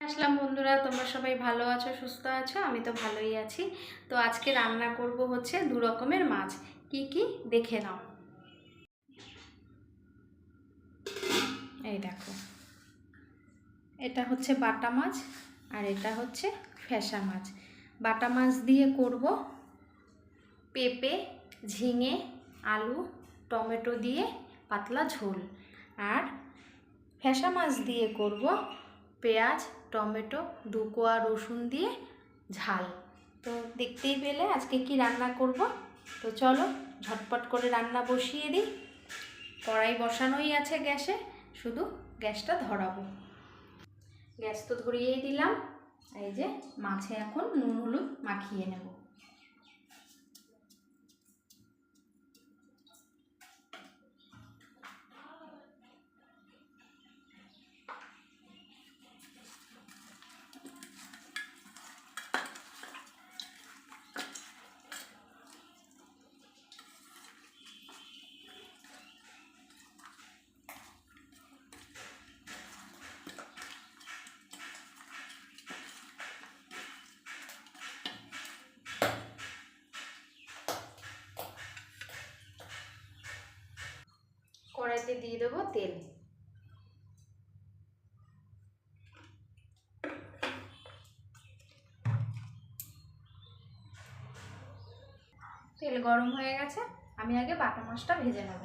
আসলাম বন্ধুরা, তোমরা সবাই ভালো আছো, সুস্থ আছো? আমি তো ভালোই আছি। তো আজকে রান্না করব হচ্ছে দু রকমের মাছ। কি কি? দেখে নাও। এই দেখো। এটা হচ্ছে বাটা মাছ আর এটা হচ্ছে ফ্যাসা মাছ। বাটা মাছ দিয়ে করব পেঁপে, ঝিঙে, আলু, টমেটো দিয়ে পাতলা ঝোল। আর ফ্যাসা মাছ দিয়ে করব পেঁয়াজ টমেটো দু কোয়া রসুন দিয়ে ঝাল। তো দেখতেই পেলে আজকে কি রান্না করব? তো চলো, ঝটপট করে রান্না বসিয়ে দিই। কড়াই বসানোই আছে গ্যাসে, শুধু গ্যাসটা ধরাবো। গ্যাস তো ধরিয়েই দিলাম। এই যে মাছে এখন নুন, হলুদ মাখিয়ে নেব। কড়াইতে দিয়ে দেবো তেল। তেল গরম হয়ে গেছে আমি আগে বাটা মাছটা ভেজে নেব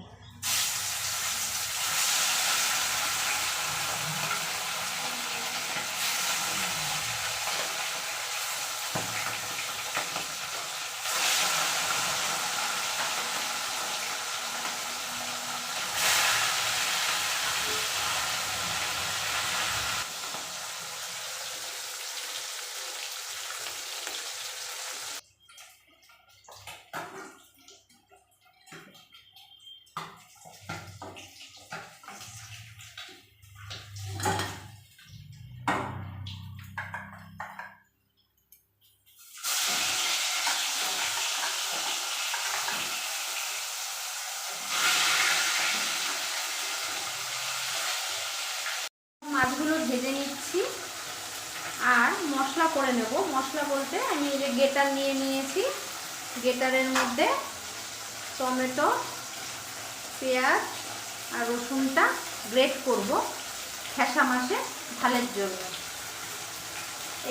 মাছগুলো ভেজে নিচ্ছি আর মশলা করে নেব মশলা বলতে আমি এই যে গেটার নিয়ে নিয়েছি। গেটারের মধ্যে টমেটো, পেঁয়াজ আর রসুনটা গ্রেট করব খেসা মাছে ঝালের জন্য।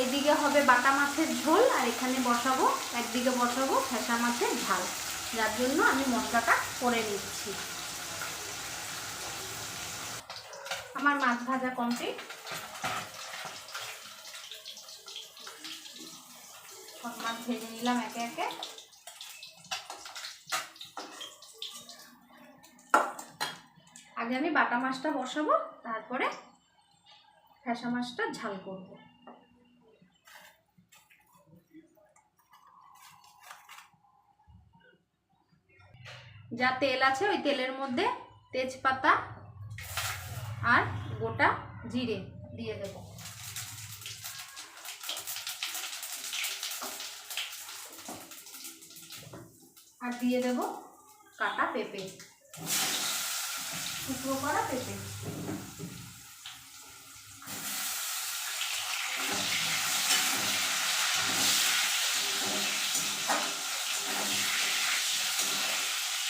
এইদিকে হবে বাটা মাছের ঝোল আর এখানে বসাবো, একদিকে বসাবো খেসা মাছের ঝাল। যার জন্য আমি মশলাটা করে নিচ্ছি। আমার মাছ ভাজা কমপ্লিট। মাছ ভেজে নিলাম একে একে। আগে আমি বাটা মাছটা বসাবো, তারপরে ফ্যাসা মাছটা ঝাল করব। যা তেল আছে ওই তেলের মধ্যে তেজপাতা আর গোটা জিরে দিয়ে দেব। আর দিয়ে দেব কাটা পেঁপে। টুকরো করা পেঁপে।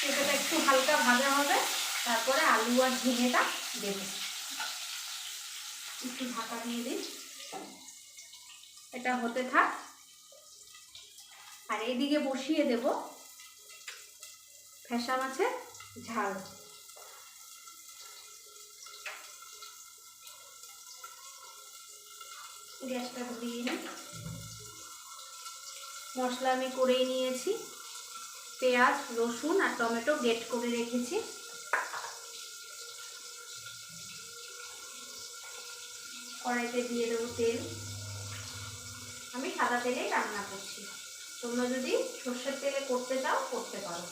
পেঁপেটা একটু হালকা ভাজা হবে, তারপরে আলু আর ঝিঙেটা দেবো। একটু ঢাকা দিয়ে দিই। এটা হতে থাক। আর এদিকে বসিয়ে দেব ফেসা মাছের ঝাল। গ্যাসটা ধরিয়ে নিই। মশলা আমি করেই নিয়েছি। পেঁয়াজ, রসুন আর টমেটো গেট করে রেখেছি। কড়াইতে দিয়ে দেবো তেল। আমি সাদা তেলেই রান্না করছি। তোমরা যদি সর্ষের তেলে করতে চাও, করতে পারো।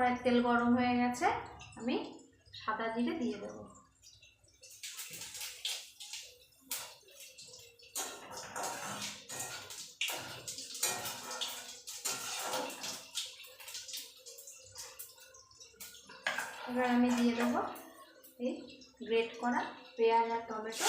কড়াইয়ের তেল গরম হয়ে গেছে, আমি সাদা জিরে দিয়ে দেবো। এবার আমি দিয়ে দেবো এই গ্রেট করা পেঁয়াজ আর টমেটো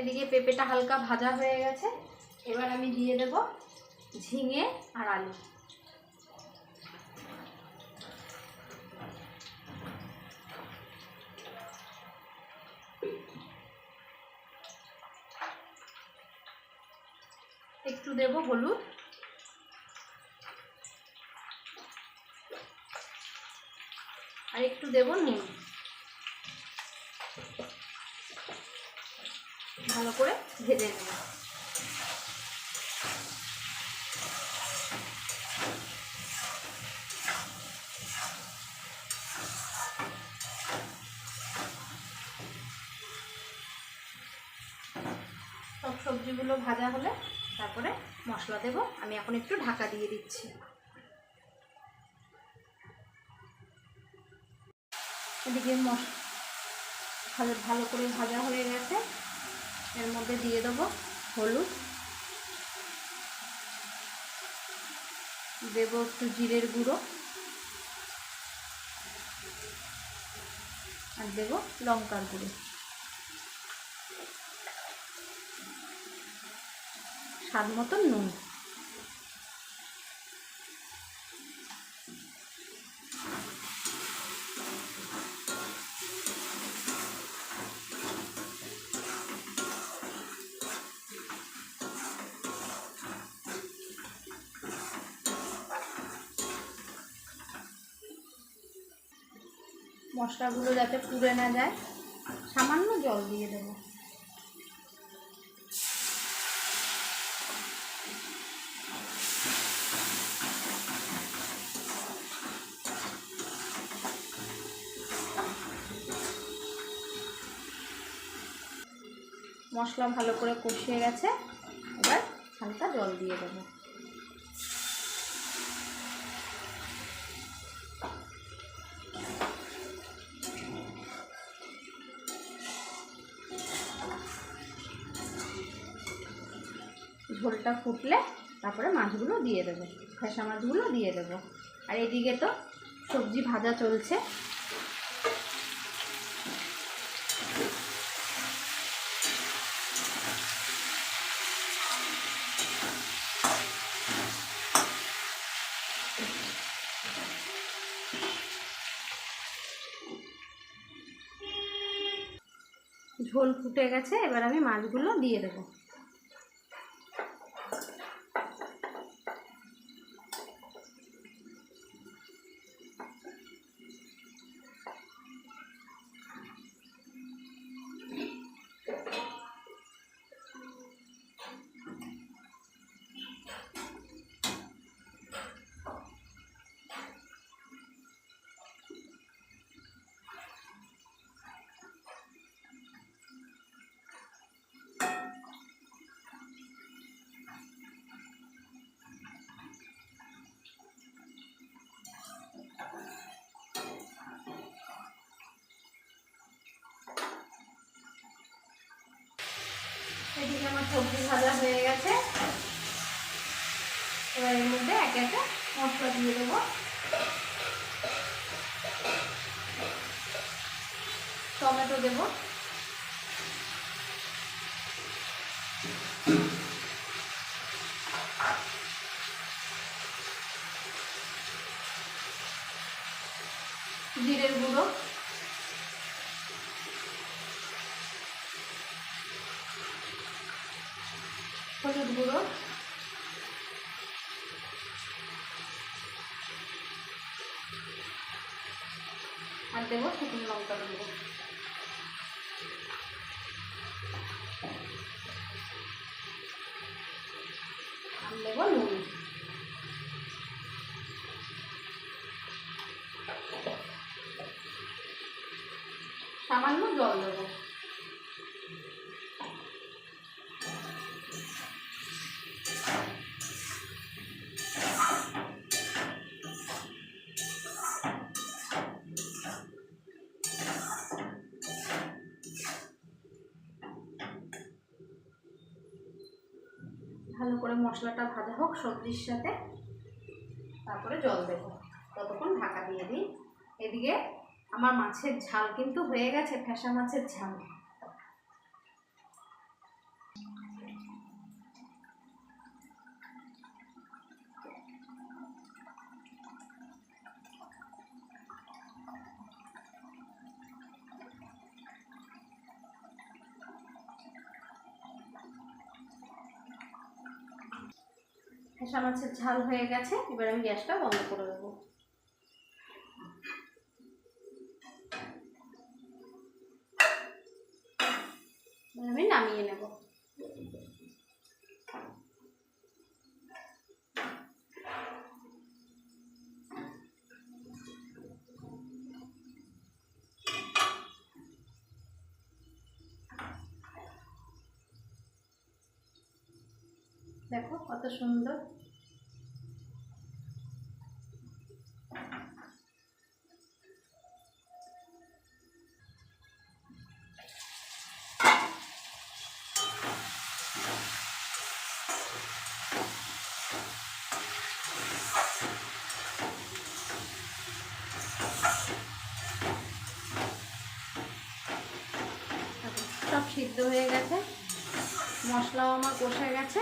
এদিকে পেঁপেটা হালকা ভাজা হয়ে গেছে। এবার আমি দিয়ে দেব ঝিঙে আর আলু। একটু দেব হলুদ। আর একটু দেব নুন ভালো করে ভেজে নেব। সব সবজিগুলো ভাজা হলে তারপরে মশলা দেব। আমি এখন একটু ঢাকা দিয়ে দিচ্ছি। এদিকে মশ ভালো ভালো করে ভাজা হয়ে গেছে। এর মধ্যে দিয়ে দেবো হলুদ। দেব একটু জিরের গুঁড়ো। আর দেব লঙ্কার গুঁড়ো। স্বাদ মতন নুন। মশলাগুলো যাতে পুড়ে না যায়, সামান্য জল দিয়ে দেবো। মশলা ভালো করে কষিয়ে গেছে, এবার হালকা জল দিয়ে দেবো। ঝোলটা ফুটলে তারপরে মাছগুলো দিয়ে দেবো ফেসা মাছগুলো দিয়ে দেবো। আর এদিকে তো সবজি ভাজা চলছে। ঝোল ফুটে গেছে, এবার আমি মাছগুলো দিয়ে দেবো। এদিকে আমার সবজি ভাজা হয়ে গেছে। এবার এর মধ্যে একে একে মশলা দিয়ে দেবো। টমেটো দেবো। দেবো শুকনো লঙ্কা দেবো। দেবো নুন। সামান্য জল দেবো। ভালো করে মশলাটা ভাজা হোক, সবজির সাথে। তারপরে জল দেবো। ততক্ষণ ঢাকা দিয়ে দিই। এদিকে আমার মাছের ঝাল কিন্তু হয়ে গেছে ফ্যাসা মাছের ঝাল। মাছের ঝাল হয়ে গেছে এবার আমি গ্যাসটা বন্ধ করে দেবো। দেখো কত সুন্দর। সব সিদ্ধ হয়ে গেছে। মশলাও আমার কষে গেছে।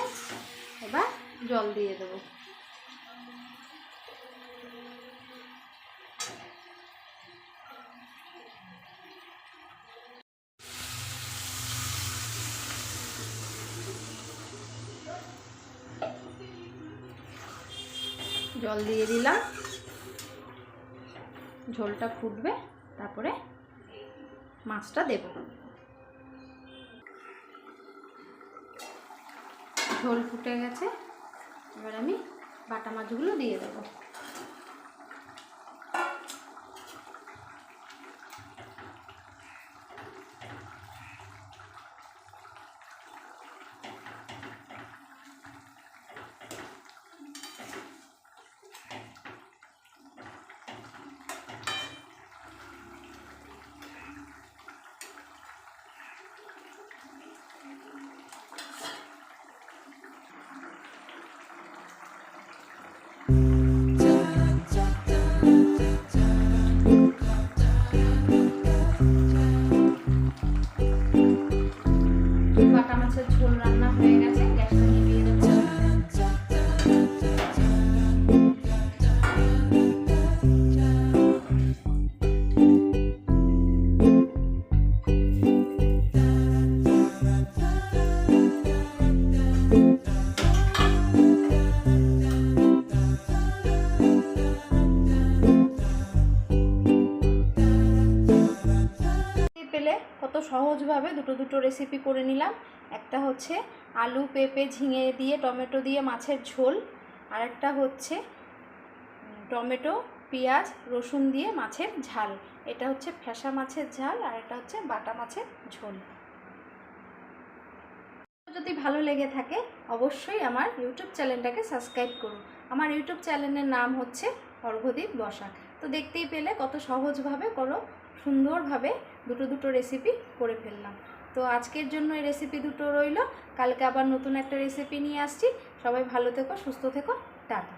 এবার জল দিয়ে দেবো। জল দিয়ে দিলাম। ঝোলটা ফুটবে তারপরে মাছটা দেবো। ঝোল ফুটে গেছে। এবার আমি বাটা মাছগুলো দিয়ে দেবো। সহজভাবে দুটো দুটো রেসিপি করে নিলাম। একটা হচ্ছে আলু, পেঁপে ঝিঙে দিয়ে, টমেটো দিয়ে মাছের ঝোল। আর একটা হচ্ছে টমেটো, পেঁয়াজ, রসুন দিয়ে মাছের ঝাল। এটা হচ্ছে ফ্যাসা মাছের ঝাল আর এটা হচ্ছে বাটা মাছের ঝোল। যদি ভালো লেগে থাকে, অবশ্যই আমার ইউটিউব চ্যানেলটাকে সাবস্ক্রাইব করুন। আমার ইউটিউব চ্যানেলের নাম হচ্ছে অর্ঘদীপ বসাক। তো দেখতেই পেলে কত সহজভাবে করো সুন্দরভাবে দুটো দুটো রেসিপি করে ফেললাম। তো আজকের জন্য এই রেসিপি দুটো রইল। কালকে আবার নতুন একটা রেসিপি নিয়ে আসছি। সবাই ভালো থেকো, সুস্থ থেকো। টাটা।